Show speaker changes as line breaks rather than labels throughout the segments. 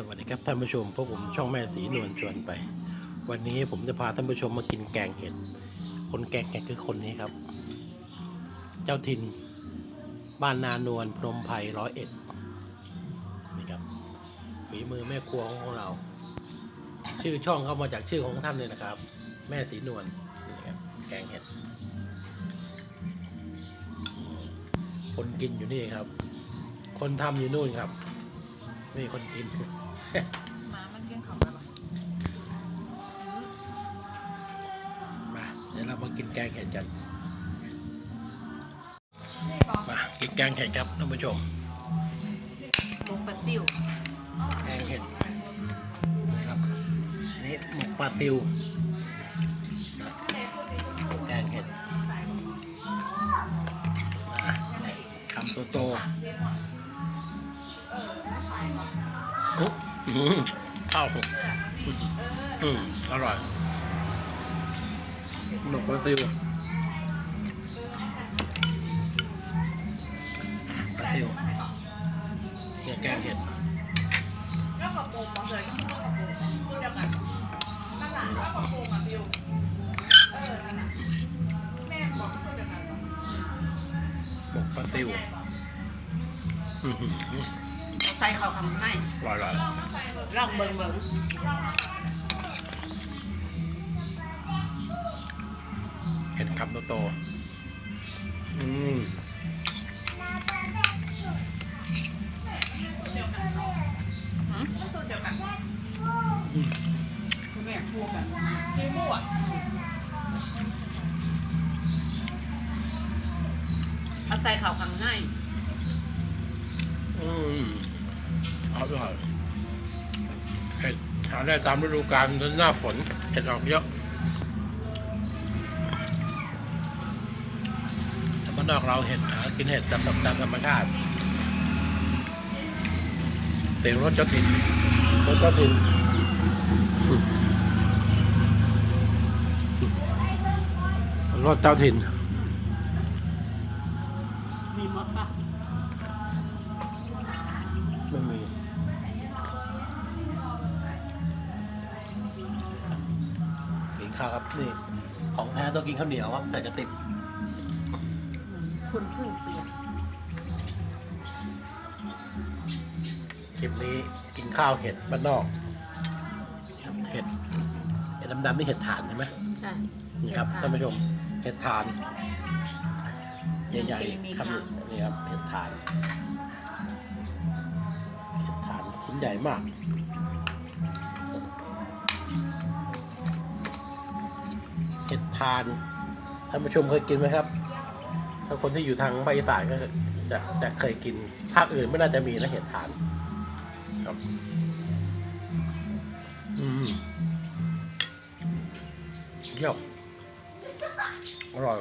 สวัสดีครับท่านผู้ชมพวกผมช่องแม่สีนวลชวนไป วันนี้ผมจะพาท่านผู้ชมมากินแกงเห็ด คนแกงเห็ดคือคนนี้ครับ เจ้าถิ่นบ้านนานวลพนมไพรร้อยเอ็ดนี่ครับฝีมือแม่ครัวของเรา ชื่อช่องเข้ามาจากชื่อของท่านเลยนะครับ แม่สีนวลนี่ครับแกงเห็ด คนกินอยู่นี่ครับ คนทำอยู่นู่นครับนี่คนกิน
หมามันเกี้ยงเขาไปปะ
มาเดี๋ยวเรามากินแกงเห็ดกัน
นี่บอก
มากินแกงเห็ดครับท่านผู้ชม
ลงปลาซิว
แกงเห็ดนะครับอันนี้หมกปลาซิวนะแกงเห็ดมาคำโตโตๆ อุ๊ยอื้อหือข้าวอืมอร่อยหมกปลาซิวปลาซิวเนี่ยแกงเห็ด
แล้มเลยก็กระโปรงพูดหละแล้วกปรงอะบิวออนั่นแหลอกพูดยังไงวะ
หม กปลาซิวอื้อหือ
ใส่ข้าวคำให้
อร่อยอร่อย
ลองเบิ่งเบิ่ง
เห็นคำโตๆอืม
สูตรเดียวกัน
คุณแม่พูดกัน
มีหมูอะ
เอาใส่ข้าวคำให้
อื อร่อยเห็ดหาได้ตามฤดูกาลหน้าฝนเห็ดออกเยอะแต่บ้านนอกเราเห็ดหากินเห็ดตามตามธรรมชาติเสียงรถเจ้าถิ่นรถเจ้าถิ่นรถเจ้าถิ่น
มีมดปะ
ไม่มี ข้าวครับนี่ของแท้ต้องกินข้าวเหนียวครับ แต่จะติด
คุณพึ่งเปลี่ยน
คลิปนี้กินข้าวเห็ดบ้านนอกครับเห็ดเห็ดดำๆนี่เห็ดถ่านใช่ไหม
ใช่
นี่ครับท่านผู้ชมเห็ดถ่าน ใหญ่ๆคำหนึ่งนี่ครับเห็ดถ่านเห็ดถ่านชิ้นใหญ่มาก เห็ดทานท่านผู้ชมเคยกินไหมครับ ถ้าคนที่อยู่ทางภาคอีสานก็จะจะเคยกินภาคอื่นไม่น่าจะมีนะเห็ดทาน ครับ อืมเยี่ยมอร่อย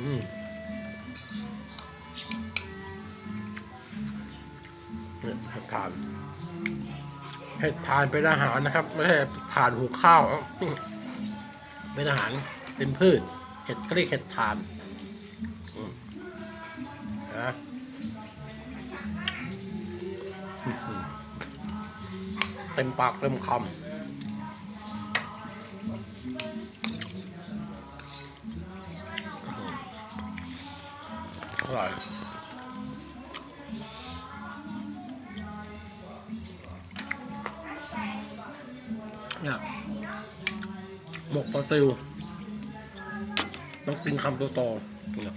อืมเนี่ยเห็ดทาน เห็ดทานเป็นอาหารนะครับ ไม่ใช่ทานหูข้าว เป็นอาหารเป็นพืช เห็ดก็เรียกเห็ดทานนะเต็มปากเต็มคำอร่อย เนี่ยหมกปลาซิวต้องกินคำโตๆเนี่ย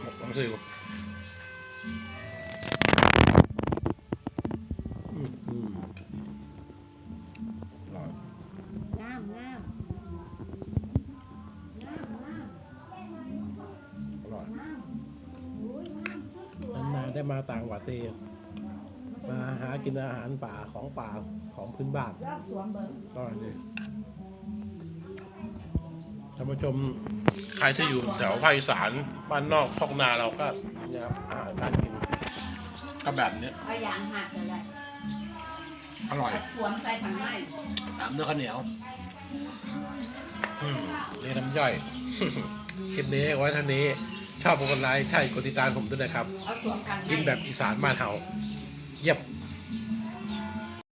หมกปลาซิวอืมอืมอร่อย
งามงามงามงาม
อร่อย
งามโอ้ยงามสวย
นานๆได้มาต่างประเทศมา หากินอาหารป่าของป่าของพื้นบ้าน
รอบสวมเบิ่ง
ก็ดีท่านผู้ชมใครที่อยู่แถวภาคอีสานบ้านนอกพอกนาเราก็เนี่ยครับอาหารการกินก็แบบเนี้ย
เอาอย่างหักเลย
อร่อย
สวมใส่ถังไม้
ตามด้วยข้าวเหนียวอืมนี่น้ำย่อยคลิปนี้เอาไว้เท่านี้ ชอบกดไลค์ใช่กดติดตามผมด้วยนะครับ
เอาสวมถังไม้
กินแบบอีสานบ้านเฮาเยี่ยม